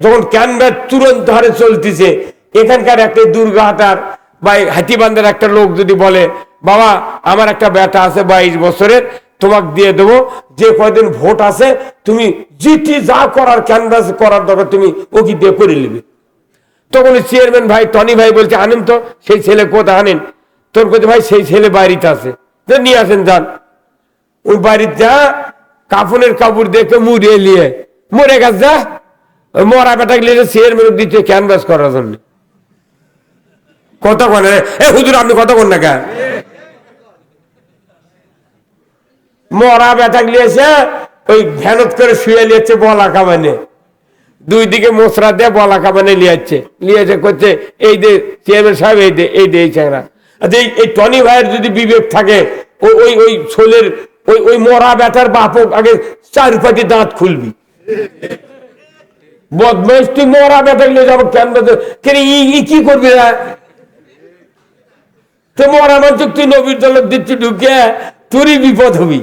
যখন ক্যানভাস তুরন্ত হারে চলতেছে, এখানকার একটা দুর্গাহাটার বা হাতিবান্ধার একটা লোক যদি বলে, বাবা, আমার একটা বেটা আছে বাইশ বছরের, তোমাকে দিয়ে দেবো, যে কয়দিন ভোট আছে, তুমি জিটি যা করার ক্যানভাস করার দরকার, তুমি ওকে দিয়ে করে নেবে। তখন চেয়ারম্যান ভাই, টনি ভাই বলছে, আনেন তো, সেই ছেলে কোথায় আনেন? তোর কোথায় ভাই, সেই ছেলে বাড়িতে আছে। নিয়ে আসেন, যান। ওই বাড়িতে যা কাফনের কাপড় দেখে মুড়ে নিয়ে, মরে গেছে যা। মরা বেটা গেলে চেয়ারম্যান দিচ্ছে ক্যানভাস করার জন্য। কথা কন? এ হুজুর, আপনি কথা কন না মরা বেটা গিয়েছে ওই ভ্যানত করে শুয়ে নিয়েছে বলা কামানে। দুই দিকে মশরা দিয়ে বলা কামানে লিয়াচ্ছে লিয়েছে করছে, এই দে চেয়ারম্যান সাহেব, এই দে এই দে এই আচ্ছা এই- টনি ভাইয়ের যদি বিবেক থাকে ওই ওই ওই ছোলের, ওই ওই মরা বেটার বাপ আগে চার পাটি দাঁত খুলবি। বদমাইশ তুই মরা বেটা গিয়ে যাব কেন ই কি করবি না তো মরা মানুষ তুই নবীর দলের দিচ্ছি ঢুকে তোরই বিপদ হবি।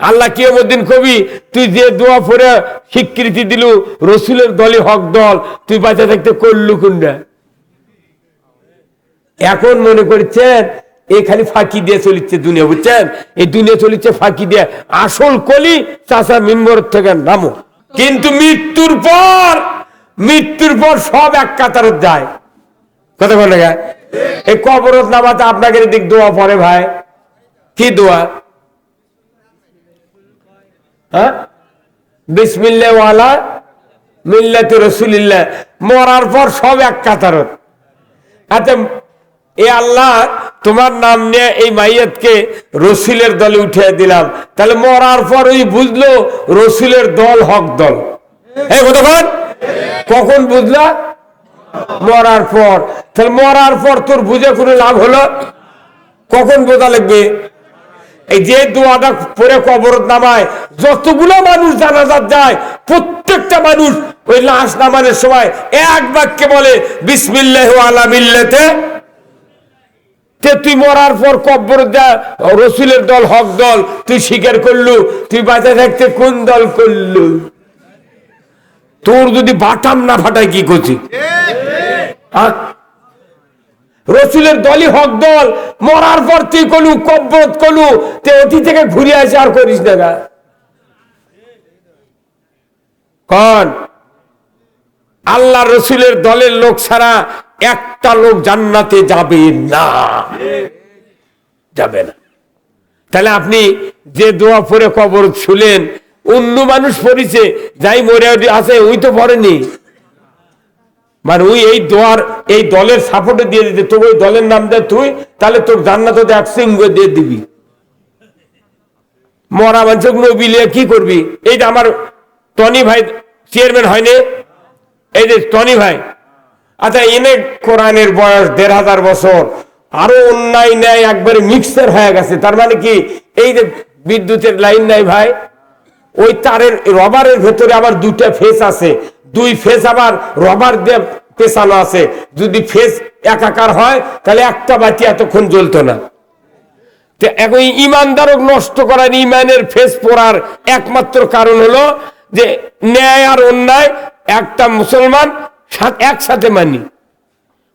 আল্লাহ কি দিন কবি, তুই যে দোয়া পরে স্বীকৃতি দিল, রসুলের দলে হক দল, তুই বাঁচা থাকতে করলু কুন্ডা এখন মনে করছেন এই খালি ফাঁকি দিয়ে চলিচ্ছে দুনিয়া, বুঝছেন? এই দুনিয়া চলিচ্ছে ফাঁকি দিয়ে। আসল কলি চাষা মিম্বর থেকে নামো কিন্তু মৃত্যুর পর মৃত্যুর পর সব এক কাতারত যায়। কথা বলে এই কবরত নামাতে আপনাকে দিক দোয়া পরে ভাই। কি দোয়া? হ্যাঁ? বিসমিল্লা ওয়ালা মিল্লাতে রসুলিল্লাহ। মরার পর সব এক কাতারত। আচ্ছা এ আল্লাহ, তোমার নাম নিয়ে এই মাইয়াতকে রসুলের দলে উঠিয়ে দিলাম। তাহলে মরার পর ওই বুঝলো রসুলের দল হক দল। হ্যাঁ কখন বুঝলা? মরার পর। তাহলে মরার পর তোর বুঝে কোনো লাভ হলো? কখন বোঝা লাগবে? এই যে দোয়াটা পরে কবরত নামায়, যতগুলো মানুষ জানাজাত যায়, প্রত্যেকটা মানুষ ওই লাশ নামানোর সময় এক বাক্যে বলে বিসমিল্লাহ আলা মিল্লাতে তুই মরার পর কব্বর রসুলের দল, হক দল, তুই স্বীকার করলু, তুই বাঁচা থাকতে কোন দল করলু তোর যদি বাটাম না ফাটায় কি করছি? রসুলের দলই হক দল, মরার পর তুই কলু কব্বত কলু তে অতি থেকে ঘুরে আসে আর করিস না গা। কন আল্লাহ রসুলের দলের লোক ছাড়া একটা লোক জান্নাতে যাবে না। যাবে না। তাহলে আপনি যে দোয়া পরে কবর শুলেন অন্য মানুষ পড়িছে, যাই মরে আছে, ওই তো পড়েনি। মানে ওই এই দোয়ার, এই দলের সাপোর্টে দিয়ে দিতে তোকে ওই দলের নাম দেয় তুই, তাহলে তোর জান্নাত এক সিংহ দিয়ে দিবি। মরা মানুষ বিলিয়ে কি করবি? এই যে আমার টনি ভাই চেয়ারম্যান হয়নি এই যে টনি ভাই আচ্ছা এনে কোরআনের বয়স দেড় হাজার বছর, আরও অন্যায় ন্যায় একবারে মিক্সার হয়ে গেছে। তার মানে কি? এই যে বিদ্যুতের লাইন নাই ভাই, ওই তারের, রবারের ভেতরে আবার দুটা ফেস আছে। দুই ফেস আবার রবার দিয়ে পেছানো আছে। যদি ফেস একাকার হয়, তাহলে একটা বাতি এতক্ষণ জ্বলতো না। এখন ইমানদারক নষ্ট করার ইমানের ফেস পড়ার একমাত্র কারণ হলো যে ন্যায় আর অন্যায়, একটা মুসলমান একসাথে মানি।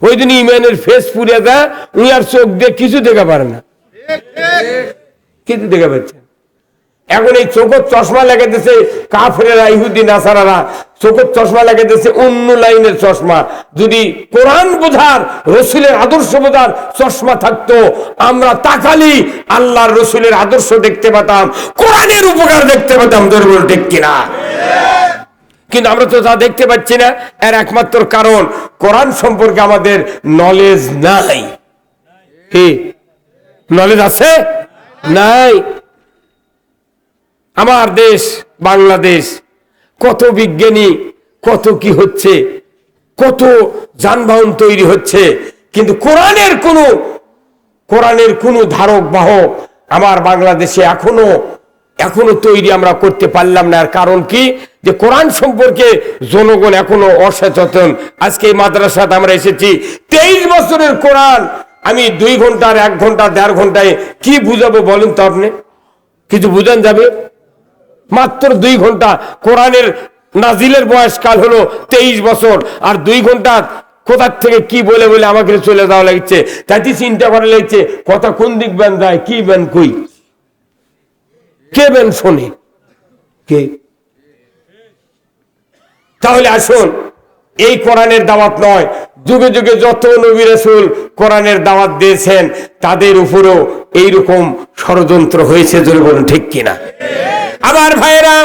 ওই দিন ইমানের ফেস পুড়ে দেয়, উনি আর চোখ দিয়ে কিছু দেখা পারে না। কিছু দেখা পাচ্ছে এখন এই চোখের চশমা লাগাইতেছে কাফেরা ইহুদি, নাসারারা। চোখের চশমা লাগাইতেছে অন্য লাইনের চশমা। যদি কোরআন বোঝার, রসুলের আদর্শ বোঝার চশমা থাকতো, আমরা তাকালি আল্লাহর রসুলের আদর্শ দেখতে পেতাম, কোরআনের উপকার দেখতে পেতাম তোর বল ঠিক কিনা? কিন্তু আমরা তো তা দেখতে পাচ্ছি না। এর একমাত্র কারণ, কোরআন সম্পর্কে আমাদের নলেজ নাই। নলেজ আছে? নাই। আমার দেশ, বাংলাদেশ, কত বিজ্ঞানী, কত কি হচ্ছে, কত যানবাহন তৈরি হচ্ছে, কিন্তু কোরআনের কোনো কোরআনের কোনো ধারক, বাহক আমার বাংলাদেশে এখনও এখনও তৈরি আমরা করতে পারলাম না। কারণ কি? যে কোরআন সম্পর্কে জনগণ এখনও অসচেতন। আজকে এই মাদ্রাসাতে আমরা এসেছি। তেইশ বছরের কোরআন। আমি দুই ঘণ্টার এক ঘণ্টা, দেড় ঘন্টায় কি বুঝাবো বলুন তো আপনি? কিছু বুঝান যাবে? মাত্র দুই ঘণ্টা। কোরআনের নাজিলের বয়সকাল হলো তেইশ বছর। আর দুই ঘণ্টা কোথার থেকে কি বলে বলে আমাকে চলে যাওয়া লাগছে। তাই চিন্তা করা লাগছে, কথা কোন দিক বেন যায়, কি ব্যান কই কে শোনে কে? তাহলে আসুন, এই কোরআনের দাওয়াত নয়। যুগে যুগে যত নবী রাসূল কোরআনের দাওয়াত দিয়েছেন, তাদের উপরেও এইরকম ষড়যন্ত্র হয়েছে যদি বলুন, ঠিক কিনা? আবার ভাইরা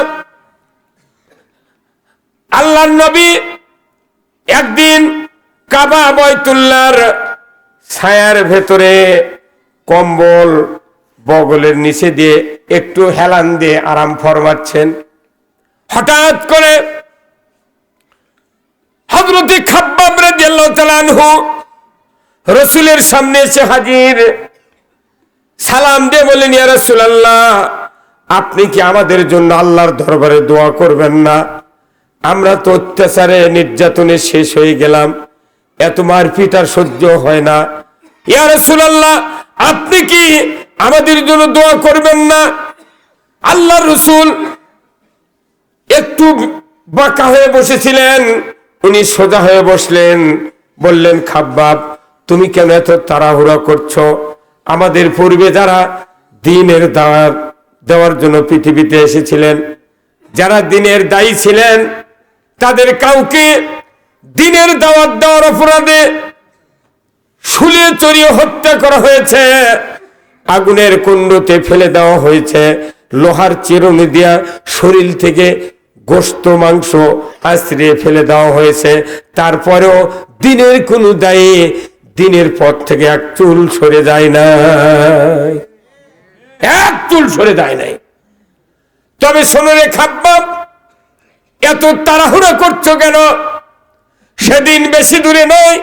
আল্লাহ নবী একদিন কাবা বয়তুল্লার ছায়ার ভেতরে কম্বল বগলের নিচে দিয়ে একটু হেলান দিয়ে আরাম ফরমাচ্ছেন। হঠাৎ করে হজরতে খাব্বাব আনহু রসুলের সামনে এসে হাজির। সালাম দিয়ে বলেন ইয়া রাসূলুল্লাহ, আপনি কি আমাদের জন্য আল্লাহর দরবারে দোয়া করবেন না? আমরা তো অত্যাচারে, নির্যাতনে শেষ হয়ে গেলাম। এত মারপিট আর সহ্য হয় না। ইয়া রাসূলুল্লাহ, আপনি কি আমাদের জন্য দোয়া করবেন না। আল্লাহ রসুল একটু বাঁকা হয়ে বসেছিলেন। উনি সোজা হয়ে বসলেন, বললেন, খাব্বাব, তুমি কেন এত তাড়াহুড়া করছ? আমাদের পূর্বে যারা দিনের দাওয়াত দেওয়ার জন্য পৃথিবীতে এসেছিলেন, যারা দিনের দায়ী ছিলেন, তাদের কাউকে দিনের দাওয়াত দেওয়ার অপরাধে শুলে চড়িয়ে হত্যা করা হয়েছে। আগুনের কুণ্ডতে ফেলে দেওয়া হয়েছে। লোহার চিরুনি দিয়া শরীর থেকে গোস্ত মাংস আশ্রিয়ে ফেলে দেওয়া হয়েছে। তারপরেও দিনের কোনো দায়ে দিনের পর থেকে এক চুল সরে যায় না এক চুল সরে যায় নাই। তবে শোনো রে খাব্বাব এত তাড়াহুড়া করছ কেন? সেদিন বেশি দূরে নয়,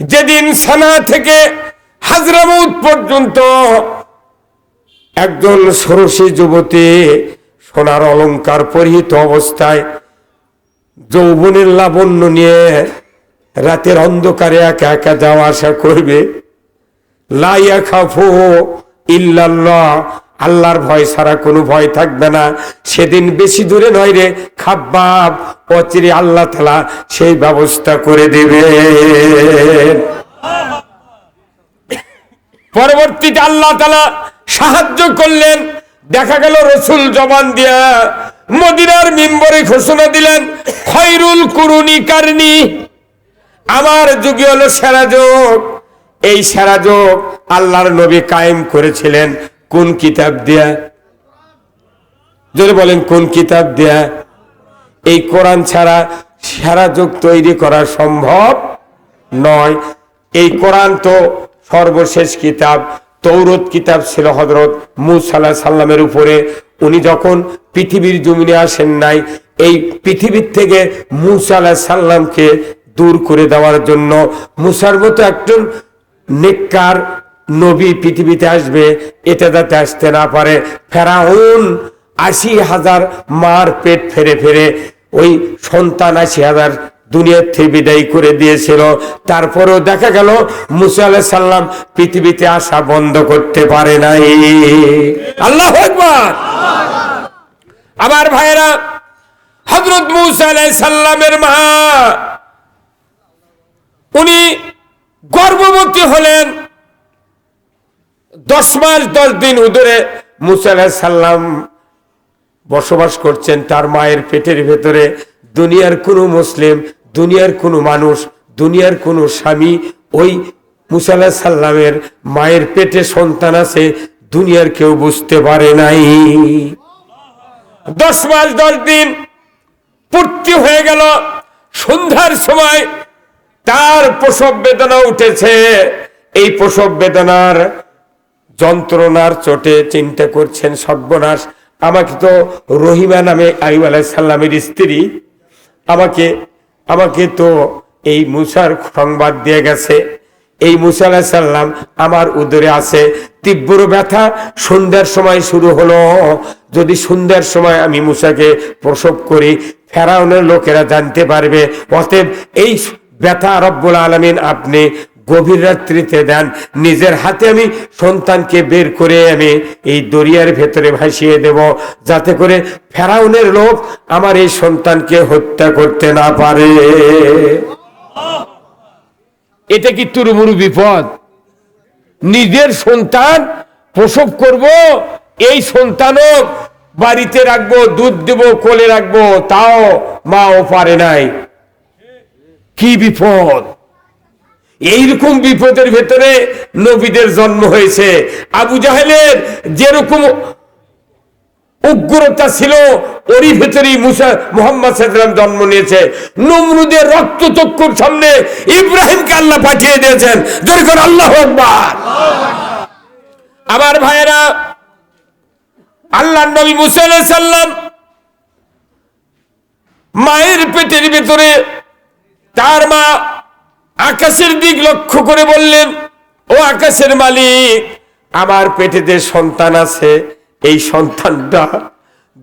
যেদিন সানা থেকে হাজরামুদ পর্যন্ত একজন সরসী যুবতী সোনার অলংকার পরিহিত অবস্থায় যৌবনের লাবণ্য নিয়ে রাতের অন্ধকারে একা একা যাওয়া আসা করবে। লাইয়া খাফো ইল্লাল্লাহ, আল্লাহর ভয় ছাড়া কোনো ভয় থাকবে না। সেদিন বেশি দূরে নয় রে, খাব্বাব অচিরে আল্লাহ তালা সেই ব্যবস্থা করে দেবে পরবর্তীতে আল্লাহ তালা সাহায্য করলেন। দেখা গেল রসুল জবান দিয়া মদিনার মিম্বরে ঘোষণা দিলেন, খৈরুল কুরুনি কারনি। আমার যুগে হলো সেরা যোগ। এই সেরা যোগ আল্লাহর নবী কায়েম করেছিলেন কোন কিতাব দিয়া? যদি বলেন, কোন কিতাব দেয়া? এই কোরআন ছাড়া সেরা যুগ তৈরি করা সম্ভব নয়। এই কোরআন তো সর্বশেষ কিতাব, তৌরত কিতাব ছিল হজরত মুসাল্লাহ সাল্লামের উপরে। উনি যখন পৃথিবীর জমিনে আসেন নাই, এই পৃথিবীর থেকে মুসা আলাহ সাল্লামকে দূর করে দেওয়ার জন্য মুসার মতো একজন নেককার নবী পৃথিবীতে আসবে, এটা যাতে আসতে না পারে। ফেরাউন আশি হাজার মার পেট ফেরে ফেরে ওই সন্তান আশি হাজার দুনিয়ার থেকে বিদায় করে দিয়েছিল। তারপরেও দেখা গেল, মুসা আলাহ সাল্লাম পৃথিবীতে আসা বন্ধ করতে পারে নাই। আল্লাহ আমার ভাইরা হজরত মুসা আলাহ সাল্লামের মা, উনি গর্ভবতী হলেন দশ মাস, দশ দিন উদরে মুসা আলাহ সাল্লাম বসবাস করছেন। তার মায়ের পেটের ভেতরে দুনিয়ার কোনো মুসলিম দুনিয়ার কোনো মানুষ, দুনিয়ার কোনো স্বামী, ওই মুসাল্লাহ সাল্লামের মায়ের পেটে সন্তান আছে, দুনিয়ার কেউ বুঝতে পারে নাই। দশ মাস, দশ দিন পূর্তি হয়ে গেল, সন্ধ্যার সময় তার প্রসব বেদনা উঠেছে। এই প্রসব বেদনার যন্ত্রণার চোটে চিন্তা করছেন সর্বনাশ। আমাকে তো রহিমা নামে আইব সাল্লামের স্ত্রী, আমাকে আমাকে তো এই মুসার সংবাদ দিয়ে গেছে। এই মুসা আলাহ সাল্লাম আমার উদরে আছে। তীব্র ব্যথা, সন্ধ্যার সময় শুরু হলো। যদি সন্ধ্যার সময় আমি মুসাকে প্রসব করি, ফেরাউনের লোকেরা জানতে পারবে। অতএব এই ব্যথা রব্বুল আলমিন আপনি গভীর রাত্রিতে দেন। নিজের হাতে আমি সন্তানকে বের করে আমি এই দরিয়ার ভেতরে ভাসিয়ে দেব, যাতে করে ফেরাউনের লোক আমার এই সন্তানকে হত্যা করতে না পারে। এটা কি তুরুমুরু বিপদ? নিজের সন্তান প্রসব করব, এই সন্তানও বাড়িতে রাখব, দুধ দেবো, কোলে রাখব, তাও মাও পারে নাই। কি বিপদ? এইরকম বিপদের ভেতরে নবীদের জন্ম হয়েছে। আবু জাহেলের যেরকম উগ্রতা ছিল, ওরই ভেতরেই মুসা, মোহাম্মদ সাল্লাম জন্ম নিয়েছে। নমরুদের রক্ত চক্ষুর সামনে ইব্রাহিমকে আল্লাহ পাঠিয়ে দিয়েছেন। জোর আল্লাহ আকবার। আমার ভাইয়েরা আল্লাহ নবী মুসা সাল্লাম মায়ের পেটের ভেতরে তার মা আকাশের দিক লক্ষ্য করে বললেন, ও আকাশের মালিক, আমার পেটেতে সন্তান আছে, এই সন্তানটা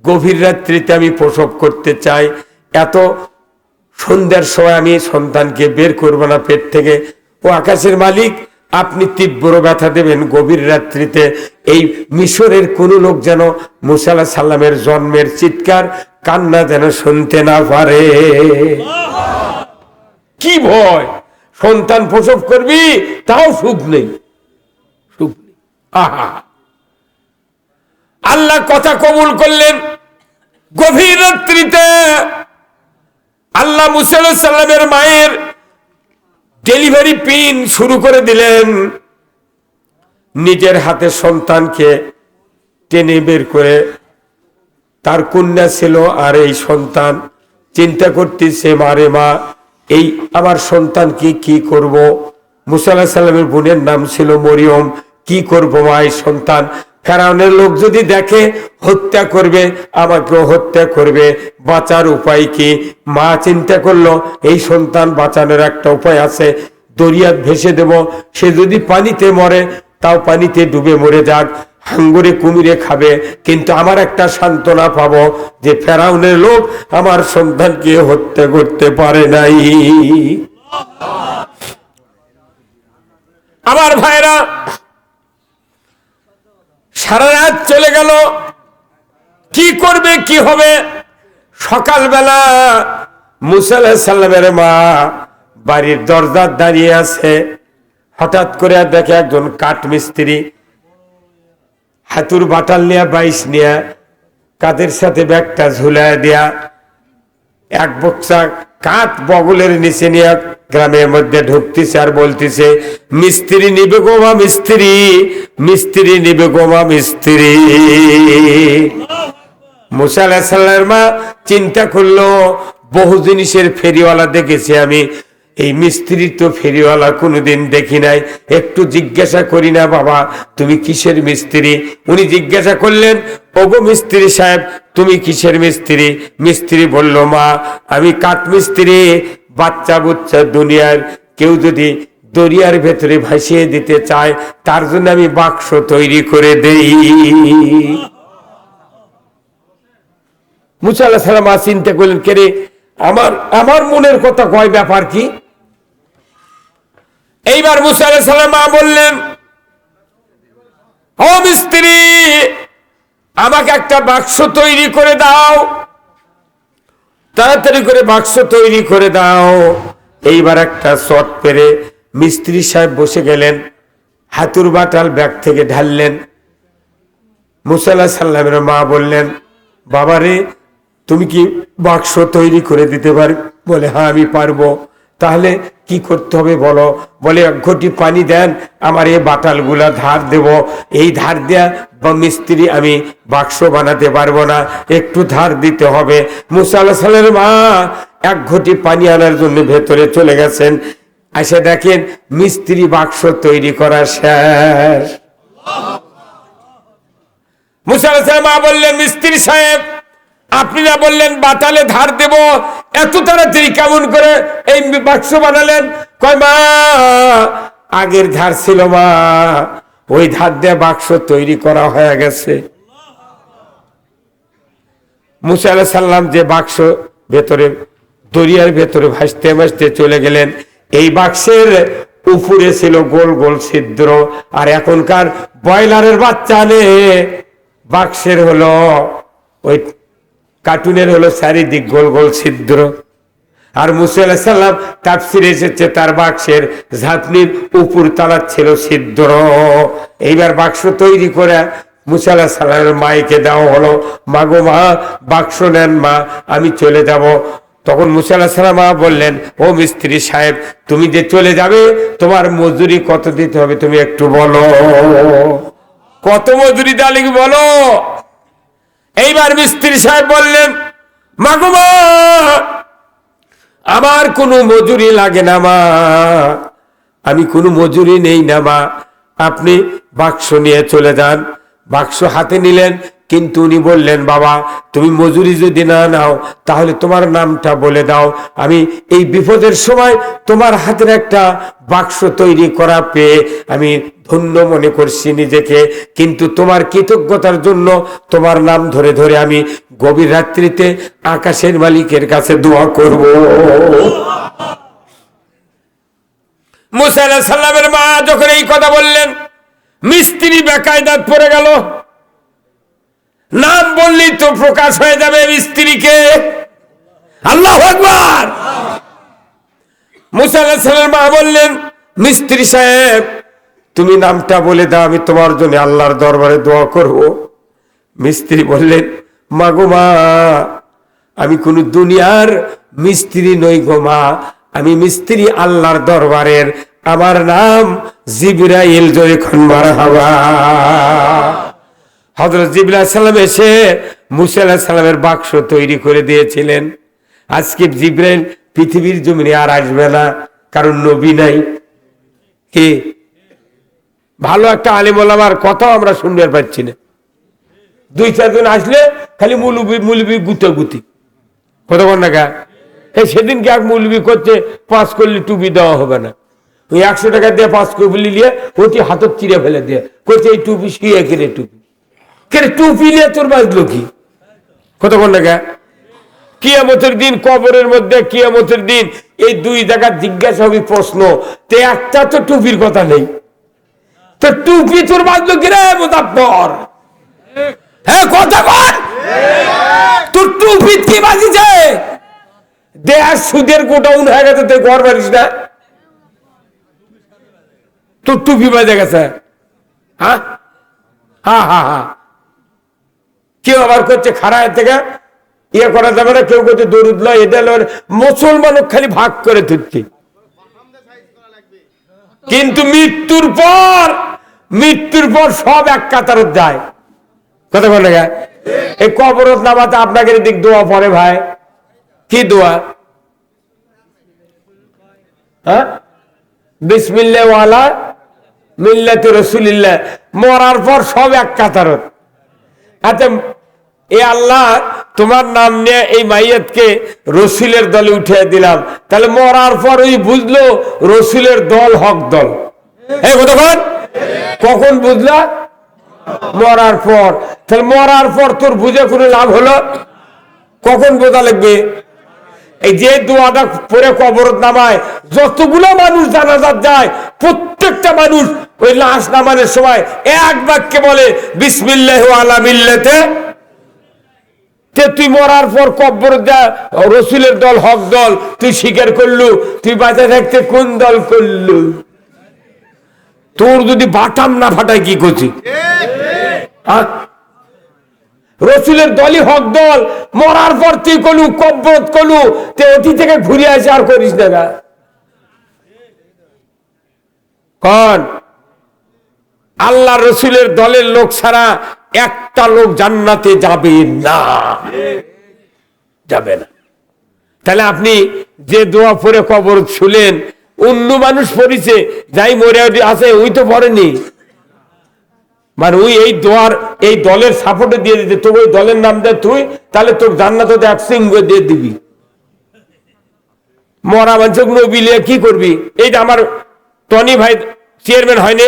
গভীর রাত্রিতে আমি প্রসব করতে চাই। এত সন্ধ্যার সময় আমি সন্তানকে বের করব না পেট থেকে। ও আকাশের মালিক, আপনি তীব্র ব্যথা দেবেন গভীর রাত্রিতে। এই মিশরের কোন লোক যেন মুসাল্লাহ সাল্লামের জন্মের চিৎকার, কান্না যেন শুনতে না পারে। কি ভয়? সন্তান প্রসব করবি, তাও সুখ নেই। সুখ নেই। আহা। আল্লাহ কথা কবুল করলেন। গভীর রাত্রিতে আল্লাহ মুসাল্লামের মায়ের ডেলিভারি পিন শুরু করে দিলেন। নিজের হাতে সন্তানকে টেনে বের করে তার কন্যা ছিল আর এই সন্তান। চিন্তা করতেছে, মারে মা এই আমার সন্তানকে কি করব? মুসাল্লাহ সাল্লামের বোনের নাম ছিল মরিয়ম। কি করব মা এই সন্তান? ফেরাউনের লোক যদি দেখে, হত্যা করবে, আমাকেও হত্যা করবে। বাঁচার উপায় কি? মা চিন্তা করল, এই সন্তান বাঁচানোর একটা উপায় আছে। দরিয়াত ভেসে দেব। সে যদি পানিতে মরে, তাও পানিতে ডুবে মরে যাক। হাঙ্গুরে কুমিরে খাবে, কিন্তু আমার একটা সান্ত্বনা পাবো যে ফেরাউনের লোক আমার সন্তানকে হত্যা করতে পারে নাই। আমার ভাইরা, সারা রাত চলে গেল, কি করবে, কি হবে? সকালবেলা মুসা সাল্লামের মা বাড়ির দরজার দাঁড়িয়ে আছে, হঠাৎ করে দেখে একজন কাঠ মিস্ত্রি হাতুর বাটাল নিয়া, বাইশ নিয়া, কাদের সাথে ব্যাগটা ঝুলায় দেয়া, এক বক্সা কাঠ বগলের নিচে নিয়ে গ্রামের মধ্যে ঢুকতেছে আর বলতেছে, মিস্ত্রি নিবে গোমা মিস্ত্রি মিস্ত্রি নিবে গোমা মিস্ত্রি। মুসা আলাহিসাল্লামের মা চিন্তা করল, বহু জিনিসের ফেরিওয়ালা দেখেছি আমি এই মিস্ত্রি তো ফেরিওয়ালা কোনোদিন দেখি নাই। একটু জিজ্ঞাসা করি না বাবা, তুমি কিসের মিস্ত্রি? উনি জিজ্ঞাসা করলেন, ওগো মিস্ত্রি সাহেব, তুমি কিসের মিস্ত্রি? মিস্ত্রি বলল, মা, আমি কাঠ মিস্ত্রি বাচ্চা বুচ্চা দুনিয়ার। কেউ যদি দরিয়ার ভেতরে ভাসিয়ে দিতে চায়, তার জন্য আমি বাক্স তৈরি করে দেই। মুসা আল্লাহ সালাম চিন্তা করলেন কে রে আমার আমার মনের কথা কয় ব্যাপার কি? এইবার মুসা আল্লাহ মা বললেন, ও মিস্ত্রি, আমাকে একটা বাক্স তৈরি করে দাও। তাড়াতাড়ি করে বাক্স তৈরি করে দাও। এইবার একটা শট পেরে মিস্ত্রি সাহেব বসে গেলেন, হাতুর বাটাল ব্যাগ থেকে ঢাললেন। মুসাল্লাহ সাল্লামের মা বললেন বাবারে তুমি কি বাক্স তৈরি করে দিতে পারি বলে হ্যাঁ আমি পারব। তাহলে কি করতে হবে বলো? বলে, এক ঘটি পানি দেন, আমার এই বাটালগুলা ধার দেব। এই ধার দেয়া বা মিস্ত্রি আমি বাক্স বানাতে পারব না। একটু ধার দিতে হবে। মুসাল্লাহ সালের মা এক ঘটি পানি আনার জন্য ভেতরে চলে গেছেন। এসে দেখেন, মিস্ত্রি বাক্স তৈরি করা শেষ। মুসাল্লাহ সাহেব মা বললেন, মিস্ত্রি সাহেব, আপনি না বললেন বাতালে ধার দেব? এত তাড়াতাড়ি কেমন করে এই বাক্স বানালেন? কয়, মা, আগের ধার ছিল, মা। ওই ধার দিয়ে বাক্স তৈরি করা হয়ে গেছে। মুসা আলাহ সাল্লাম যে বাক্স ভেতরে, দরিয়ার ভেতরে ভাসতে ভাসতে চলে গেলেন। এই বাক্সের উপরে ছিল গোল গোল ছিদ্র, আর এখনকার ব্রয়লারের বাচ্চা নে। বাক্সের হলো ওই কার্টুনের হলো চারিদিক গোল গোল ছিদ্র। আর মুসা আলাহিসাল্লাম তাফসিরে এসেছে, তার বাক্সের ঝাঁপনির উপর তালার ছিল ছিদ্র। এইবার বাক্স তৈরি করে মুসা আলাহ সাল্লামের মাইকে দেওয়া হলো মাগো মা, বাক্স নেন মা, আমি চলে যাব। তখন মুসা আলাহ সাল্লাম মা বললেন, ও মিস্ত্রি সাহেব, তুমি যে চলে যাবে, তোমার মজুরি কত দিতে হবে তুমি একটু বলো। কত মজুরি দালি বলো? এইবার মিস্ত্রি সাহেব বললেন মাগুমা আমার কোনো মজুরি লাগে না মা। আমি কোনো মজুরি নেই না মা। আপনি বাক্স নিয়ে চলে যান। বাক্স হাতে নিলেন কিন্তু উনি বললেন, বাবা, তুমি মজুরি যদি না নাও, তাহলে তোমার নামটা বলে দাও। আমি এই বিপদের সময় তোমার হাতের একটা বাক্স তৈরি করা পেয়ে আমি ধন্য মনে করছি নিজেকে। কিন্তু তোমার কৃতজ্ঞতার জন্য তোমার নাম ধরে ধরে আমি গভীর রাত্রিতে আকাশের মালিকের কাছে দোয়া করব। মুসা আলাহিস সাল্লামের মা যখন এই কথা বললেন, মিস্ত্রি বেকায়দাত পড়ে গেল। নাম বললেই তো প্রকাশ হয়ে যাবে মিস্ত্রিকে আল্লাহ আকবার! মুসা মা বললেন, মিস্ত্রি সাহেব, তুমি নামটা বলে দাও, আমি তোমার জন্য আল্লাহর দরবারে দোয়া করব। মিস্ত্রি বললেন মাগো মা, আমি কোন দুনিয়ার মিস্ত্রি নই গো মা, আমি মিস্ত্রি আল্লাহর দরবারের। আমার নাম জিবরাইল যখন মারা হজরত সাল্লাম এসে মুসা সাল্লামের বাক্স তৈরি করে দিয়েছিলেন। আজকে জিব্রাইল পৃথিবীর জমিনে আর আসবে না, কারণ নবী নাই। কে? ভালো একটা আলিমোলামার কথাও আমরা শুনতে পাচ্ছি না। দুই চারজন আসলে খালি মুলুবি মুলুবি গুতে গুতি কতক্ষণ না এই সেদিনকে এক মুলবি করছে? পাঁচ করলে টুপি দেওয়া হবে না। ওই একশো টাকা দিয়ে পাস করবি নিয়ে ওটি হাতত চিরে ফেলে দিয়ে। করছে এই টুপি শুয়ে কেড়ে টুপি। টুপি নিয়ে তোর বাজলো কি? কতক্ষণ গা? কিয়ামতের দিন, কবরের মধ্যে কিয়ামতের দিন, এই দুই জায়গার জিজ্ঞাসা হবে প্রশ্ন, তে একটা তো টুপির কথা নেই। তো টুপি তোর বাজলো কিরে মোদাব্বর হ্যাঁ কথা কর তোর টুপি কি বাজিছে? দেহ সুদের গোটাউন হয়ে গেছে, তুই ঘর পারিস না? তোর টুপি বাজে গেছে। হ্যাঁ? হ্যাঁ হ্যাঁ হ্যাঁ। কেউ আবার করছে খারাপ থেকে ইয়ে করা যাবে না, কেউ করছে দরুদ লয়, এটা লয়, মুসলমান খালি ভাগ করে তুলছি কিন্তু মৃত্যুর পর মৃত্যুর পর সব এক কাতারত যায়। কথা বলে গা এই কবরত নামাতে আপনাকে দিক দোয়া পরে ভাই। কি দোয়া? হ্যাঁ? বিসমিল্লা ওয়ালা মিল্লাতে রসুলিল্লাহ। মরার পর সব এক কাতারত আচ্ছা এ আল্লাহ, তোমার নাম নিয়ে এই মাইয়াতকে রসুলের দলে উঠে দিলাম। তাহলে মরার পর ওই বুঝলো রসুলের দল হক দল। কতক্ষণ কখন বুঝলা? মরার পর। তাহলে মরার পর তোর বুঝে কোনো লাভ হলো? কখন বোঝা লাগবে? এই যে দোয়াটা পরে কবর নামায়, যতগুলো মানুষ জানাজাত যায়, প্রত্যেকটা মানুষ ওই লাশ নামানোর সময় এক বাক্যে বলে বিসমিল্লাহ আলা মিল্লাতে তে তুই মরার পর কব্বর যা রসুলের দল, হক দল, তুই স্বীকার করলু, তুই বাঁচা থাকতে কোন দল করলু? তোর যদি বাটাম না ফাটায় কি করছি? রসুলের দলই হক দল, মরার পর তুই কলু কব্বত কলু তে অতি থেকে ঘুরে আসে আর করিস না। কন? আল্লাহ রসুলের দলের লোক ছাড়া একটা লোক জান্নাতে যাবে না। যাবে না। তাহলে আপনি যে দোয়া পরে কবর ছুলেন, অন্য মানুষ পড়িছে, যাই মরে আছে, ওই তো পড়েনি। মানে ওই এই দোয়ার, এই দলের সাপোর্টে দিয়ে দিতে, তোর ওই দলের নাম দে তুই, তাহলে তোর জান্নাত এক সিংহ দিয়ে দিবি। মরা মানুষ নবিলে কি করবি? এই যে আমার টনি ভাই চেয়ারম্যান হয়নি,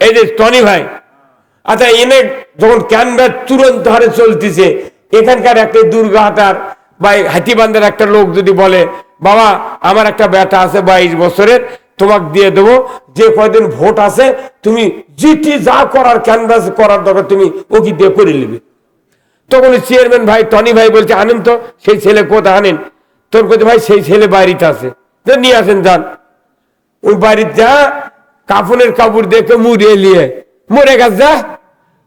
এই যে টনি ভাই আচ্ছা এনে যখন ক্যানভাস তুরন্ত হারে চলতেছে, এখানকার একটা দুর্গাহাটার বা হাতিবান্ধার একটা লোক যদি বলে, বাবা, আমার একটা ব্যাটা আছে বাইশ বছরের, তোমাকে দিয়ে দেবো, যে কয়দিন ভোট আছে, তুমি জিটি যা করার ক্যানভাস করার দরকার, তুমি ওকে দিয়ে করে নেবে। তখন চেয়ারম্যান ভাই, টনি ভাই বলছে, আনেন তো, সেই ছেলে কোথায় আনেন? তোর কোথায় ভাই, সেই ছেলে বাড়িতে আছে। নিয়ে আসেন, যান। ওই বাড়িতে যা কাফনের কাপড় দেখে মুড়িয়ে নিয়ে মরে গেছে যা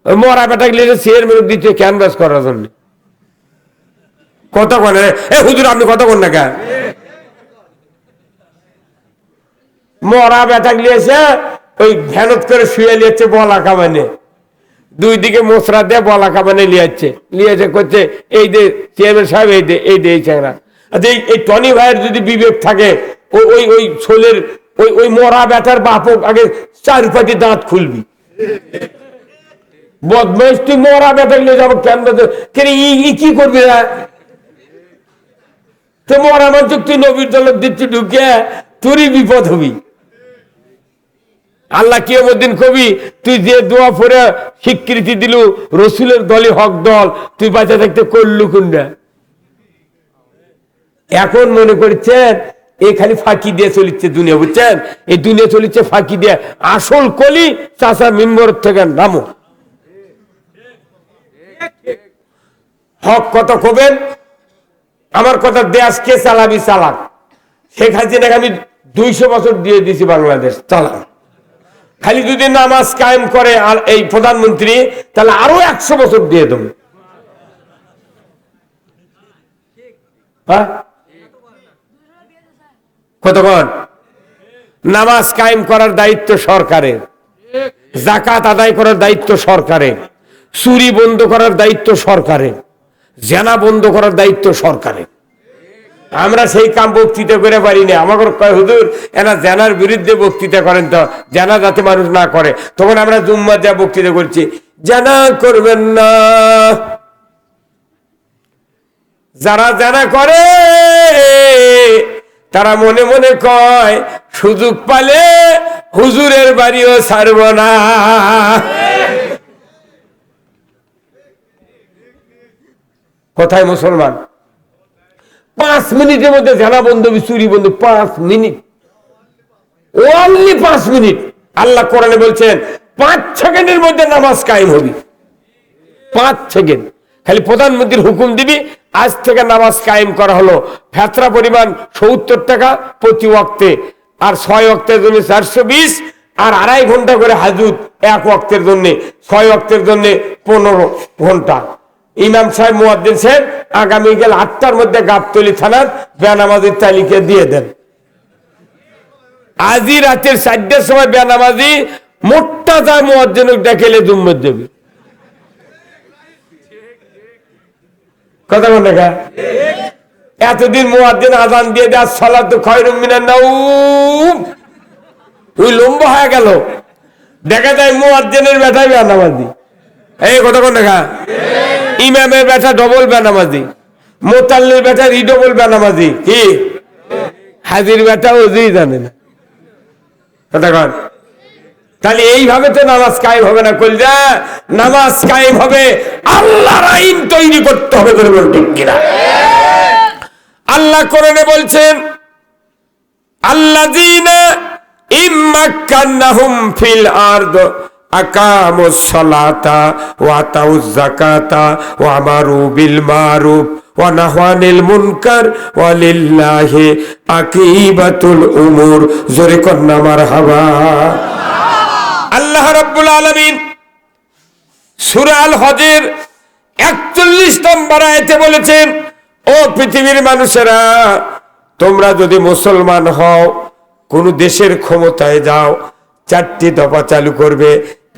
মরা বেটা গেলে চেয়ারম্যান দিচ্ছে ক্যানভাস করার জন্য। কত কোন এ হুজুর, আপনি কত কোন না কেন? মরা বেটা গিয়েছে ওই ভ্যানত করে শুয়ে নিয়েছে বলা কামানে দুই দিকে মশরা দিয়ে বলা কামানে লিয়াচ্ছে লিয়েছে করছে এই দে, চেয়ারম্যান সাহেব, এই দে এই দে, এই চ্যাংরা। আচ্ছা এই এই টনি ভাইয়ের যদি বিবেক থাকে ওই ওই ওই ছোলের, ওই ওই মরা বেটার বাপক আগে চার পাটি দাঁত খুলবি। বদমাইশ তুই মরা নিয়ে যাব কেন কি করবি না তো মরা মানুষ তুই নবীর দিচ্ছি ঢুকে বিপদ হবি। আল্লাহ কিয়মদিন কবি, তুই যে দোয়া পরে স্বীকৃতি দিলু, রসুলের দলই হক দল, তুই বাঁচা থাকতে করলু কোনটা? এখন মনে করছেন এ খালি ফাঁকি দিয়ে চলিচ্ছে দুনিয়া, বুঝছেন? এই দুনিয়া চলিচ্ছে ফাঁকি দিয়ে। আসল কলি চাষা মিম্বর থেকে নামো। হক কত কবেন? আমার কথা দেশ কে চালাবি, চালাক। শেখ হাসিনাকে আমি দুইশো বছর দিয়ে দিছি বাংলাদেশ চালাক খালি যদি নামাজ কায়েম করে আর এই প্রধানমন্ত্রী, তাহলে আরও একশো বছর দিয়ে দেবো। হ্যাঁ? কতক্ষণ? নামাজ কায়েম করার দায়িত্ব সরকারের। জাকাত আদায় করার দায়িত্ব সরকারের। চুরি বন্ধ করার দায়িত্ব সরকারের। জেনা বন্ধ করার দায়িত্ব সরকারের। আমরা সেই কাম বক্তৃতা করে পারি না। আমাকে কয়, হুজুর, এনা জেনার বিরুদ্ধে বক্তৃতা করেন তো। জেনা যাতে মানুষ না করে। তখন আমরা জুম্মা যা বক্তৃতা করছি, জানা করবেন না। যারা জানা করে তারা মনে মনে কয়, সুযোগ পালে হুজুরের বাড়িও ছাড়ব না। কোথায় মুসলমান, পাঁচ মিনিটের মধ্যে জানা বন্ধু, চুরি বন্ধু, পাঁচ মিনিট। ওনলি পাঁচ মিনিট। আল্লাহ কোরআনে বলছেন, পাঁচ সেকেন্ডের মধ্যে নামাজ কায়েম হবি। পাঁচ সেকেন্ড। খালি প্রধানমন্ত্রীর হুকুম দিবি আজ থেকে নামাজ কায়েম করা হলো। ফেতরা পরিমাণ সত্তর টাকা প্রতি ওয়াক্তে। আর ছয় অক্টের জন্য চারশো বিশ, আর আড়াই ঘণ্টা করে হাজুত এক অক্টের জন্য। ছয় অক্টের জন্য পনেরো ঘণ্টা। ইমাম সাহেব মুয়াদ্দিন সাহেব আগামীকাল আটটার মধ্যে গাবতলি থানার বেনামাজির তালিকা দিয়ে দেন। আজই রাতের চারটার সময় বেনামাজি মোটটা যায় মুয়াদ্দিন ডেকেলে জুম্মত দেবে। কথা বল দেখা এতদিন মুয়াদ্দিন আজান দিয়ে দেয় সালাত খয়রুম মিনান নাউম ওই লম্বা হয়ে গেল। দেখা যায় মুয়াদ্দিনের ব্যথায় বেনামাজি। এই কথা কোন দেখা ইমামের ব্যথা ডবল বেনামাজি। মোতাল্লির ব্যথা রিডবল বেনামাজি। কি? হাজির ব্যথা ওজেই জানে না। কথা কন। তাহলে এইভাবে তো নামাজ কায়েম হবে না কলজা নামাজ কায়েম হবে, আল্লাহর আইন তৈরি করতে হবে তোর বল ঠিক কিনা? আল্লাহ কোরআনে বলছেন, আল্লাযীনা ইম্মাক্কান্নাহুম ফিল আরদ আকামুস সালাতা ওয়া আতাউজ যাকাতা ওয়া আমারু বিল মারুফ ওয়া নাহানিল মুনকার ওয়া লিল্লাহি আকিবাতুল উমুর। জোরে কন্না মারহাবা। আল্লাহ রব্বুল আলমিন সুরাল হজের 41 নম্বর আয়তে বলেছেন, ও পৃথিবীর মানুষেরা, তোমরা যদি মুসলমান হও, কোন দেশের ক্ষমতায় যাও, চারটি দফা চালু করবে,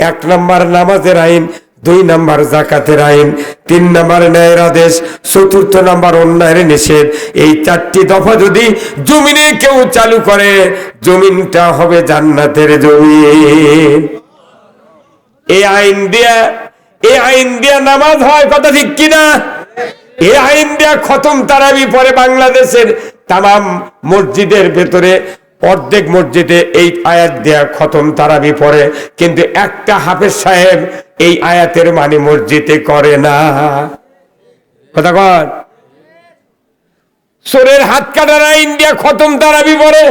এক নম্বর নামাজের আইন দুই নাম্বার জাকাতের আইন, তিন নাম্বার ন্যায়ের আদেশ, চতুর্থ নাম্বার অন্যায়ের নিষেধ। এই চারটি দফা যদি জমিনে কেউ চালু করে, জমিনটা হবে জান্নাতের জমিন। এই আইন দিয়া এই আইন দিয়া নামাজ হয় কথা ঠিক কিনা? এই আইন দিয়া খতম তারাবি পরে বাংলাদেশের তাম মসজিদের ভেতরে অর্ধেক মসজিদে এই আয়াত দেয়া খতম, তারাবি পড়ে। কিন্তু একটা হাফেজ সাহেব এই আয়াতের মানে মসজিদে করে না। কথা কন। সোরের হাত কাটার আইন দিয়া খতম, তারাবি পড়ে।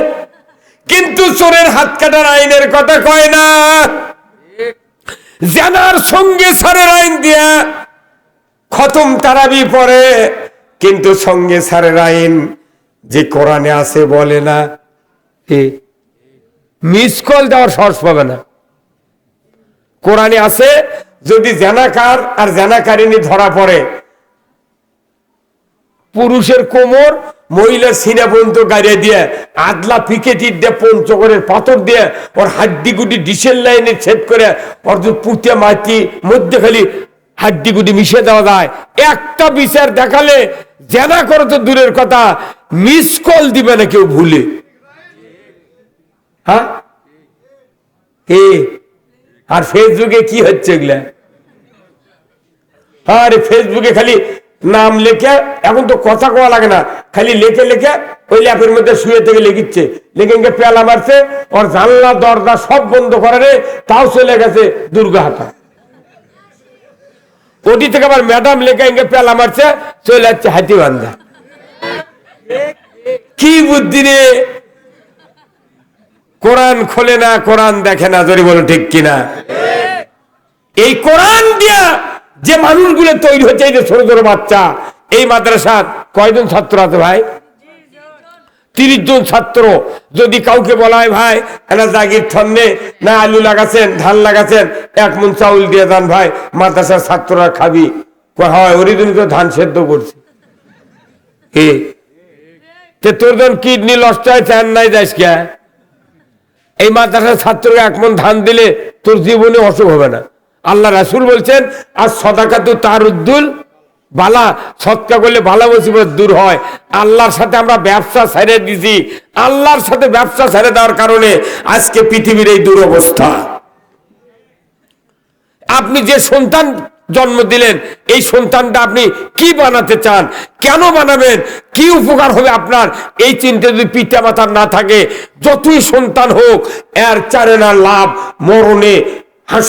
কিন্তু চোরের হাত কাটার আইনের কথা কয় না। জানার সঙ্গে সারের আইন দিয়া খতম, তারাবি পরে কিন্তু সঙ্গে সারের আইন যে কোরআনে আছে বলে না। মিস কল দেওয়ার সাহস পাবে না। কোরআনে আছে, যদি জানাকার আর জানাকারিনী ধরা পড়ে, পুরুষের কোমর মহিলার সিনা পর্যন্ত গাড়িয়ে দিয়ে, আদলা পিকেটির দিয়ে পঞ্চগড়ের পাথর দিয়ে, ওর হাড্ডি গুটি ডিসেল লাইনে ছেদ করে, ওর পুঁতে মাটি, মধ্যে খালি হাড্ডি গুটি মিশে দেওয়া যায়। একটা বিচার দেখালে, জেনা করে তো দূরের কথা মিস কল দিবে না কেউ ভুলে। হ্যাঁ? কে? আর ফেসবুকে কি হচ্ছে এগুলা? আরে ফেসবুকে খালি নাম লেখে এখন তো কথা কোয়া লাগে না। খালি লেখে লেখে ওই ল্যাপের মধ্যে শুয়ে থেকে লিখিচ্ছে লিখে ইঙ্গে পেলা মারছে ওর জানলা দরজা সব বন্ধ করে রে তাও চলে গেছে দুর্গাহাটা ওটি থেকে আবার ম্যাডাম লেখে ইঙ্গে পেলা মারছে চলে যাচ্ছে হাতি বান্ধা কি বুদ্ধি রে? কোরআন খোলে না, কোরআন দেখে না যদি বলো ঠিক কিনা? এই কোরআন দিয়া যে মানুষগুলো তৈরি হচ্ছে, এই যে ছোট ছোট বাচ্চা, এই মাদ্রাসার কয়জন ছাত্র আছে ভাই? তিরিশ জন ছাত্র। যদি কাউকে বলা হয়, ভাই, একটা জাগির ঠন্নে না আলু লাগাছেন, ধান লাগাছেন, এক মন চাউল দিয়ে দেন ভাই, মাদ্রাসার ছাত্ররা খাবি। হয় ওরই জন্য তো ধান সেদ্ধ করছে। এ তোর যখন কিডনি লস্ট হয় চান নাই যাইস কে? এই মাদ্রাসার ছাত্রকে এক মন ধান দিলে তোর জীবনে অসুখ হবে না। আল্লাহ রাসুল বলছেন, আর সদাকা তো তার উদ্দুল বালা, সৎকা করলে ভালো মুসিবত দূর হয়। আল্লাহর সাথে আমরা ব্যবসা ছেড়ে দিছি। আল্লাহর সাথে ব্যবসা ছেড়ে দেওয়ার কারণে আজকে পৃথিবীর এই দুরবস্থা। আপনি যে সন্তান জন্ম দিলেন, এই সন্তানটা আপনি কি বানাতে চান? কেন বানাবেন? কি উপকার হবে আপনার? এই চিন্তা যদি পিতা মাতার না থাকে, যতই সন্তান হোক, এর চারে না লাভ মরণে